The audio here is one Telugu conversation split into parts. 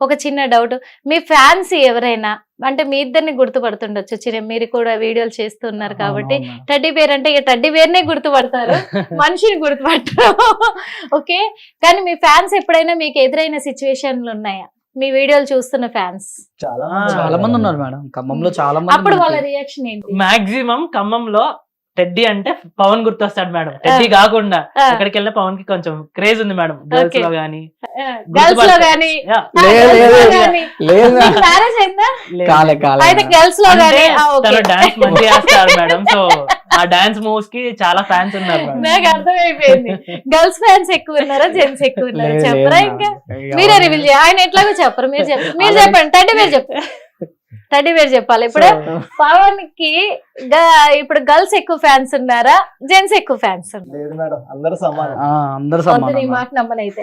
ఒక చిన్న డౌట్. మీ ఫ్యాన్స్ ఎవరైనా అంటే మీ ఇద్దరిని గుర్తుపడుతుండొచ్చు. చిన్న మీరు కూడా వీడియోలు చేస్తున్నారు కాబట్టి. టడ్డీ బేర్ అంటే ఇక టడ్డీ బేర్నే గుర్తుపడతారు. మనిషిని గుర్తుపడతారు ఓకే? కానీ మీ ఫ్యాన్స్ ఎప్పుడైనా మీకు ఎదురైన సిచ్యువేషన్లు ఉన్నాయా? మీ వీడియోలు చూస్తున్న ఫ్యాన్స్? చాలా చాలా మంది ఉన్నారు. మేడం. ఖమ్మంలో చాలా మంది అప్పుడు వాళ్ళ. రియాక్షన్ ఏంటి? మాక్సిమం ఖమ్మంలో టెడ్డీ అంటే పవన్ గుర్తొస్తాడు మేడం. టెడ్డీ కాకుండా ఆ, ఎక్కడికి వెళ్ళిన పవన్కి కొంచెం క్రేజ్ ఉంది మేడం. గర్ల్స్. లో గానీ గర్ల్స్లో గానీ. గర్ల్స్లో అంటే తను డాన్స్ మంచిగా చేస్తాడు మేడం. సో ఆ డాన్స్ మూవ్స్కి చాలా ఫ్యాన్స్ ఉన్నారు నాకు అర్థమైపోయింది. గర్ల్స్ ఫ్యాన్స్ ఎక్కువ ఉన్నారా? జెంట్స్ ఎక్కువ ఉన్నారా? చెప్పరా ఇంకా? మీరే. రివీల్ చేయాలి ఆయన ఎట్లాగో చెప్పరు. మీరు చెప్పండి మీరు. చెప్పండి. టడ్డీ మీరు చెప్పండి టడ్డీ మీరు చెప్పాలి. ఇప్పుడు పవన్కి గ- ఇప్పుడు గర్ల్స్ ఎక్కువ ఫ్యాన్స్ ఉన్నారా? జెంట్స్ ఎక్కువ ఫ్యాన్స్ లేదు మేడం అందరూ సమానం. ఆ, అందరు నీ సమానం మాట నమ్మనైతే.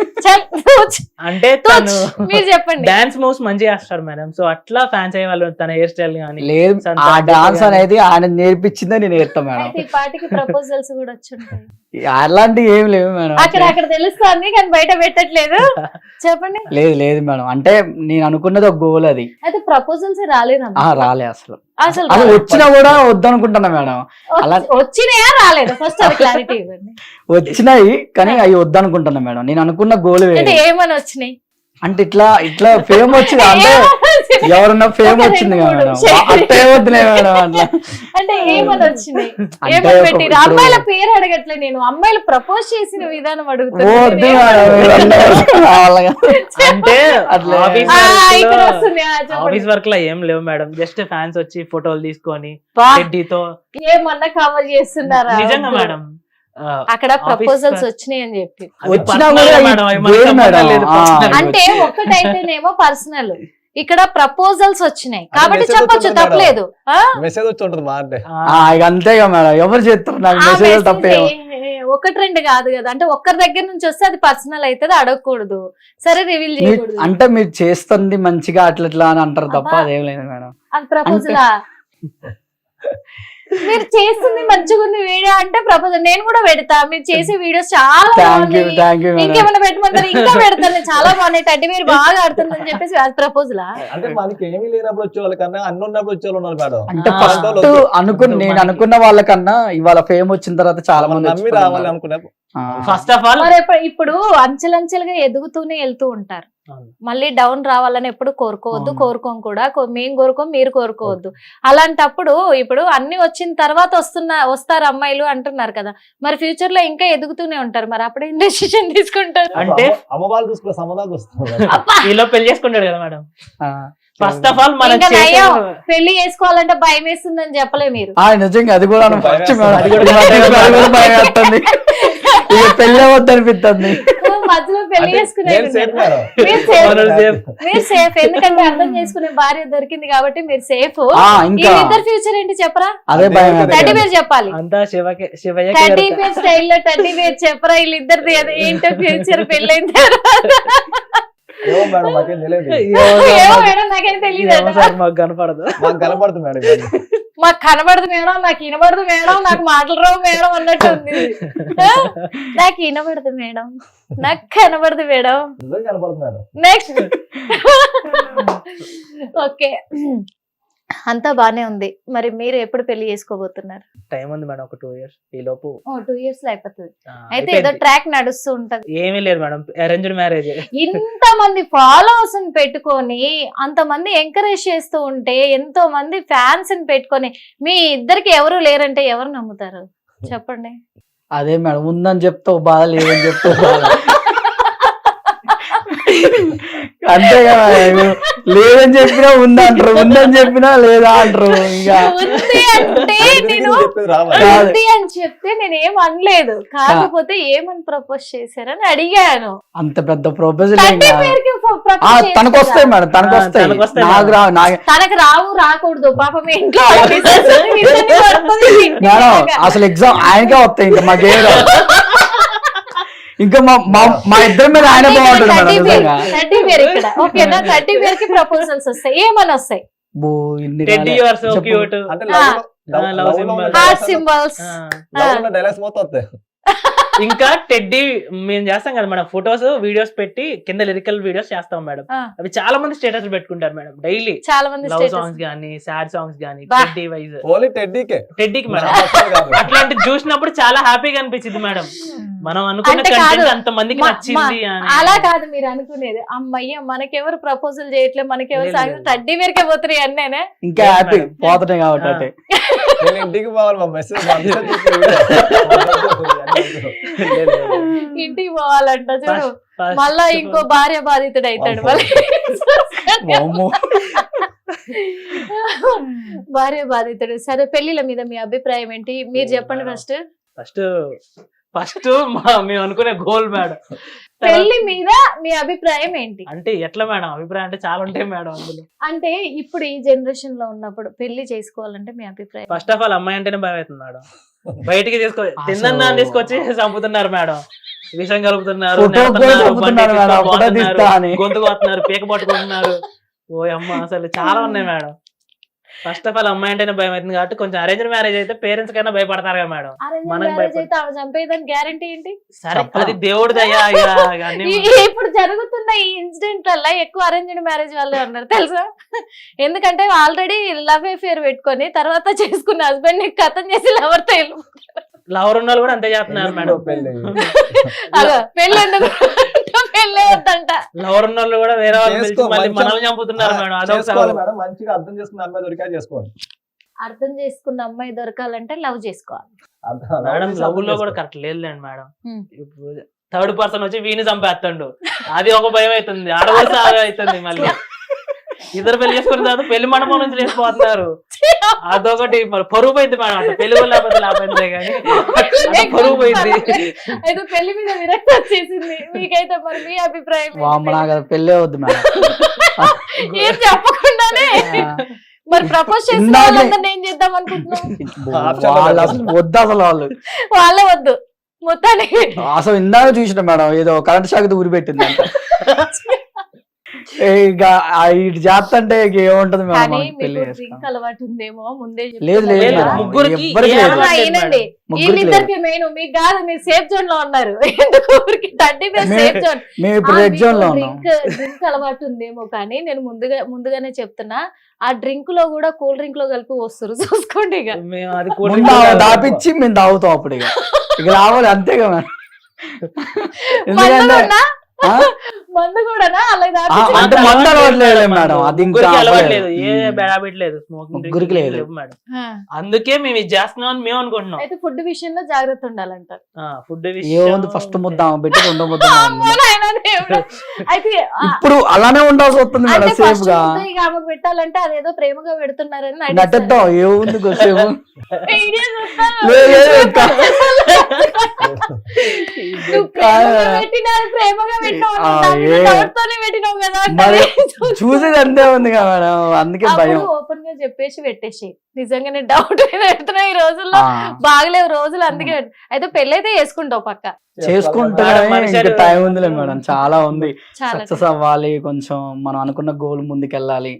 అంటే. తను మీరు చెప్పండి. డాన్స్ మూవ్స్ మంచిగా చేస్తాడు మేడం. సో అట్లా ఫ్యాన్స్ అయ్యే వాళ్ళు తన హెయిర్ స్టైల్ గానీ లేదు ఆ డాన్స్. అనేది ఆయన నేర్పించిందే నేను నేర్తా మేడం. ఈ పాటికి ప్రపోజల్స్ కూడా వచ్చుంటాయి. అలాంటివి ఏం లేవు మేడం అక్కడ అక్కడ తెలుస్తుంది కానీ బయట పెట్టట్లేదు. చెప్పండి. లేదు లేదు మేడం. అంటే నేను అనుకున్నది ఒక గోల్ అది. అయితే ప్రపోజల్స్ రాలేదమ్మా రాలే అసలు. అసలు అది. వచ్చినా కూడా వద్దనుకుంటున్నా మేడం. అలా- వచ్చి- వచ్చినాయా రాలేదు. ఫస్ట్ అది క్లారిటీ ఇవ్వండి. వచ్చినాయి కానీ అవి వద్దనుకుంటున్నా మేడం. నేను అనుకున్న గోల్ ఏమని వచ్చినాయి? అంటే ఇట్లా ఇట్లా ఫేమ్ వచ్చింది? అంటే ఎవరన్నా ఫేమ్ వచ్చింది. అట్టే వద్దులే మేడం అట్లా. అంటే ఏమని అంటే ఏమని పెట్టిరు అమ్మాయిల పేరు అడగట్లే నేను. అమ్మాయిలు ప్రపోజ్ చేసిన విధానం. ఆఫీస్ ఆ, వర్క్ లో- వస్తుంది. ఆ, చెప్పండి. ఆఫీస్ వర్క్లో ఏం లేవు మేడం. జస్ట్ ఫ్యాన్స్ వచ్చి ఫోటోలు తీసుకొని ఏమన్నా కవర్ చేస్తున్నారా? నిజంగా. మేడం అక్కడ ప్రపోజల్స్. వచ్చినాయి అని చెప్పి. అంటే ఒక్కటైతేనేమో పర్సనల్ ఇక్కడ ప్రపోజల్స్ వచ్చినాయి. కాబట్టి చెప్పొచ్చు తప్పలేదు. ఆ? మెసేజ్ వచ్చి మేడం. ఎవరు చేస్తారు నాకు ఆ మెసేజ్ message తప్పే. ఏ- ఒకటి రెండు కాదు కదా. అంటే ఒక్కరి దగ్గర నుంచి వస్తే అది పర్సనల్ అవుతుంది అడగకూడదు. సరే రివీల్ చేయకూడదు. అంటే మీరు చేస్తుంది మంచిగా అట్లా ఇట్లా అని అంటారు తప్ప. అదేం లేదు మేడం. అది ప్రపోజలా మీరు చేస్తుంది మంచిగా ఉంది వీడియో అంటే ప్రపోజల్ నేను కూడా పెడతా. మీరు చేసే వీడియోస్ చాలా బాగున్నాయి ఇంకేమైనా పెట్టమంటారు? ఇంకా పెడతాను చాలా బాగున్నాయి. మీరు బాగా ఆడుతుందని చెప్పేసి ప్రపోజలా అంటే మనకి ఏమీ లేనప్పుడు వచ్చే వాళ్ళకన్నా అన్ని ఉన్నప్పుడు వచ్చే వాళ్ళు ఉన్నారు అంటే ఫస్ట్. అనుకున్న నేను అనుకున్న వాళ్ళకన్నా ఇవాళ ఫేమ్ వచ్చిన తర్వాత చాలా మంది నమ్మి రావాలి అనుకునే ఆ. ఫస్ట్ ఆఫ్ ఆల్ ఇప్పుడు అంచెలంచెలుగా ఎదుగుతూనే వెళ్తూ ఉంటారు. మళ్ళీ డౌన్ రావాలని ఎప్పుడు కోరుకోవద్దు. కోరుకోం కూడా మేము కోరుకోం మీరు కోరుకోవద్దు. అలాంటప్పుడు ఇప్పుడు అన్ని వచ్చిన తర్వాత వస్తున్న వస్తారు అమ్మాయిలు అంటున్నారు కదా. మరి ఫ్యూచర్లో ఇంకా ఎదుగుతూనే ఉంటారు. మరి అప్పుడే డెసిషన్ తీసుకుంటారు? అంటే పెళ్ళి చేసుకుంటాడు కదా మేడం. ఆ. ఫస్ట్ ఆఫ్ ఆల్ మన. పెళ్ళి చేసుకోవాలంటే భయం వేస్తుందని చెప్పలే మీరు. ఆ, నిజంగా అది కూడా ఇక పెళ్ళి అవద్దు అనిపిస్తుంది మధ్యలో పెళ్ళి మీరు సేఫ్ ఎందుకంటే అర్థం చేసుకునే భార్య దొరికింది కాబట్టి మీరు సేఫ్ వీళ్ళిద్దరు ఫ్యూచర్ ఏంటి చెప్పరా? అదే వేస్తుంది. పేరు చెప్పాలి. అంతా శివకే శివయ్య టడ్డీ పేరు స్టైల్లో టడ్డీ పేరు చెప్పరా? వీళ్ళిద్దరిది అది ఏంటో ఫ్యూచర్ పెళ్ళైన తర్వాత. ఏమో మేడం మాకేం తెలియదు. ఏమో మేడం నాకేం తెలియదు మాకు కనపడదు. మాకు కనపడుతుంది మేడం. మాకు కనబడదు మేడం నాకు వినబడదు మేడం నాకు మాటలు రావు మేడం అన్నట్టు ఉంది. ఆ? నాకు వినబడదు మేడం. నాకు కనబడదు మేడం. నెక్స్ట్ ఓకే అంతా బానే ఉంది. మరి మీరు ఎప్పుడు పెళ్ళి చేసుకోబోతున్నారు? టైం ఉంది మేడం ఒక టూ ఇయర్స్. ఈ లోపు. ఓ టూ ఇయర్స్లో అయిపోతుంది అయితే ఏదో. ట్రాక్ నడుస్తూ ఉంటది. ఏమీ లేదు మేడం. Arranged marriage. ఇంత మంది ఫాలోవర్స్ పెట్టుకొని అంతమంది ఎంకరేజ్ చేస్తూ ఉంటే ఎంతో మంది ఫ్యాన్స్ని పెట్టుకొని మీ ఇద్దరికి ఎవరు లేరంటే ఎవరు నమ్ముతారు? చెప్పండి. అదే మేడం. ఉందని చెప్తావు బాధ లేదని చెప్తావు బాధ. అంతేగా మేడం. లేదని చెప్పినా ఉందంటారు ఉందని చెప్పినా లేదా అంటారు ఇంకా ఉంది అంటే నేను చెప్పేది రావాలి కాదు. ఉంది అని చెప్తే నేను ఏం అనలేదు కాకపోతే ఏమని ప్రపోజ్ చేశారని అడిగాను అంత పెద్ద ప్రొపోజల్ ఏం తండ్రి కాదు. పేరుకి ఆ, ప్రపోజ్ తనకు వస్తాయి మేడం తనకు వస్తాయి తనకు వస్తాయి నాకు రా నా- తనకు రావు రాకూడదు పాపం ఇంట్లో మేడం. అసలు ఎగ్జామ్ ఆయనకే వస్తాయి ఇంకా మాకేం రావు. ఇంకా మా మా- ఇద్దరి మీద ఆయన బాగుంటుంది థర్టీ పేరు ఇక్కడ. ఓకేనా థర్టీ పేరుకి ప్రపోజల్స్ వస్తాయి. ఏమని వస్తాయి? హార్ట్ సింబల్స్ డైలాగ్స్ మొత్తం వస్తాయి. ఇంకా టెడ్డీ మేము చేస్తాం కదా మేడం ఫొటోస్ వీడియోస్ పెట్టి కింద లిరికల్ వీడియోస్ చేస్తాం మేడం. అవి చాలా మంది స్టేటస్ పెట్టుకుంటారు మేడం డైలీ చాలా మంది లవ్ స్టేటస్ సాంగ్స్ గానీ సాడ్ సాంగ్స్ గానీ. టెడ్డీ వైజ్ ఓన్లీ టెడ్డీకే టెడ్డీకి మేడం. అట్లాంటి చూసినప్పుడు చాలా హ్యాపీగా అనిపించింది మేడం. మనం అనుకున్న. కంటెంట్ అంత మందికి నచ్చింది అని. అలా కాదు మీరు అనుకునేది. అమ్మయ్య మనకెవరు ప్రపోజల్ చేయట్లేదు మనకెవరు సాగు. తడ్డీ వేరికే పోతున్నాయి అన్నేనే ఇంకా హ్యాపీ. పోతున్నాయి కాబట్టి ఇంటికి పోవాలి మా మెసేజ్ ఇంటికి పోవాలంట చూడు. మళ్ళా ఇంకో భార్య బాధితుడు అవుతాడు. భార్య బాధితుడు. సరే పెళ్ళిల మీద మీ అభిప్రాయం ఏంటి? మీరు చెప్పండి ఫస్ట్. ఫస్ట్ ఫస్ట్ మేము అనుకునే గోల్ మేడం. పెళ్ళి మీద మీ అభిప్రాయం ఏంటి? అంటే ఎట్లా మేడం? అభిప్రాయం అంటే చాలా ఉంటాయి మేడం అందులో. అంటే ఇప్పుడు ఈ జనరేషన్లో ఉన్నప్పుడు పెళ్ళి చేసుకోవాలంటే మీ అభిప్రాయం? ఫస్ట్ ఆఫ్ ఆల్ అమ్మాయి అంటేనే భయం అవుతుంది మేడం. బయటికి తీసుకో తిందన్నా తీసుకొచ్చి చంపుతున్నారు మేడం. విషం కలుపుతున్నారు. గొంతు కొడుతున్నారు పీక పట్టుకుంటున్నారు. ఓ అమ్మ అసలు చాలా ఉన్నాయి మేడం. ఫస్ట్ ఆఫ్ ఆల్ అమ్మాయి అంటేనే భయం అవుతుంది కాబట్టి కొంచెం అరేంజ్ మ్యారేజ్ అయితే పేరెంట్స్ కైనా భయపడతారు కదా మేడం. ఆమె చంపేదాని గ్యారంటీ ఏంటి? సరే? అది ఈ ఇప్పుడు జరుగుతున్న ఈ ఇన్సిడెంట్ వల్ల ఎక్కువ అరేంజ్డ్ మ్యారేజ్ వాళ్ళే ఉన్నారు తెలుసా? ఎందుకంటే ఆల్రెడీ లవ్ అఫేర్ పెట్టుకొని తర్వాత చేసుకున్న హస్బెండ్ని కథం చేసి లవర్తో వెళ్ళిపోతారు. లవర్ ఉన్న వాళ్ళు కూడా అంతే చేస్తున్నారు మేడం. పెళ్ళి? వద్దంట లవర్ ఉన్న వాళ్ళు కూడా వేరే వాళ్ళు మళ్ళీ మనల్ని చంపుతున్నారు మేడం. అదొక చేసుకోవాలి సవాలు. మేడం. మంచిగా అర్థం చేసుకున్న అమ్మాయి దొరికా చేసుకోవాలి. అర్థం చేసుకున్న అమ్మాయి దొరకాలంటే లవ్ చేసుకోవాలి. మేడం లవ్లో కూడా. కరెక్ట్ లేదులేండి మేడం. థర్డ్ పర్సన్ వచ్చి వీని చంపేస్తాడు. అది ఒక భయం అవుతుంది. ఆడవాళ్ళు సాగు అవుతుంది మళ్ళీ. ఇద్దరు పెళ్ళి చేసుకున్న తర్వాత పెళ్ళి మండపం నుంచి లేచిపోతున్నారు. అదొకటి మరి పరువు పోయింది మేడం పెళ్ళి లేకపోతే లేకపోతే కానీ. పరువు పోయింది. అయితే పెళ్ళి మీద విరక్తి వచ్చేసింది. మీకైతే మరి మీ అభిప్రాయం నాకు పెళ్ళే వద్దు మేడం. ఏం చెప్పకుండానే. మరి ప్రపోజ్ చేసిన వాళ్ళందరినీ ఏం చేద్దాం అనుకుంటున్నాం వద్దు అసలు వాళ్ళు. వాళ్ళే వద్దు. మొత్తానికి అసలు ఇందాక చూసిన మేడం ఏదో కరెంట్ షాక్ ఊరి పెట్టింది అంట ఇక ఇటు చేస్తంటే ఇక ఏముంటది కానీ మీకు. డ్రింక్ అలవాటు ఉందేమో ముందే. లేదు, లేదు, లేదు, మేడం. ముగ్గురికి ఎవ్వరికి ఏ లేదు. అలవాటు లేదు ఈయనండి. ముగ్గురికి లేదు వీళ్ళిద్దరికి మెయిన్ మీకు కాదు మీరు సేఫ్ జోన్లో ఉన్నారు ఎందుకు ఊరికి థర్టీ ఫైవ్ మే- సేఫ్ జోన్ మేము ఇప్పుడు రెడ్ జోన్లో ఉన్నాం డ్రింక్ డ్రింక్ అలవాటు ఉందేమో కానీ నేను ముందుగా ముందుగానే చెప్తున్నా ఆ డ్రింక్లో కూడా కూల్ డ్రింక్లో కలిపి వస్తారు చూసుకోండి ఇక మేము అది కూడా ముందు ఆమె దాపిచ్చి మేము తాగుతాం అప్పుడు ఇక ఇక రావాలి మేడం కూడా ఆ? మందు కూడానా? అంటే మందు అలవాటు అలవాటు లేదు లేదు మేడం. అది ఇంకా ముగ్గురికి అలవాటు అవ్వలేదు. లేదు. ఏ హ్యాబిట్ లేదు. స్మోకింగ్ లేదు. మేడం. అందుకే మేము ఇది చేస్తున్నాం అని మేము అనుకుంటున్నాం. అయితే ఫుడ్ విషయంలో జాగ్రత్త ఉండాలంటారు. ఫుడ్ ఏముంది? ఫస్ట్ ముద్ద. ఆమె పెట్టి రెండో ముద్ద ఆమె. అయితే ఇప్పుడు అలానే ఉండాల్సి వస్తుంది అంటే మేడం సేఫ్గా ఆమెకు పెట్టాలంటే అదేదో ప్రేమగా పెడుతున్నారని. నటిద్దాం. ఏముంది ప్రేమగా పెట్టినా చూసేది అంతే ఉంది కదా మేడం. అందుకే భయం. ఓపెన్గా చెప్పేసి పెట్టేసి. నిజంగానే డౌట్ పెడుతున్నా ఈ రోజుల్లో. బాగలేవు రోజులు అందుకే. అయితే పెళ్ళైతే చేసుకుంటావు పక్క. చేసుకుంటే మేడం, మనిషి ఇంకా టైం ఉందిలే మేడం. చాలా ఉంది. సక్సెస్ అవ్వాలి కొంచెం మనం అనుకున్న గోల్ ముందుకెళ్ళాలి.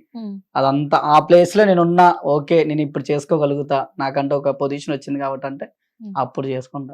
అదంతా ఆ ప్లేస్లో నేను ఉన్నా ఓకే నేను ఇప్పుడు చేసుకోగలుగుతా. నాకంటే ఒక పొజిషన్ వచ్చింది కాబట్టి అంటే. అప్పుడు చేసుకుంటా.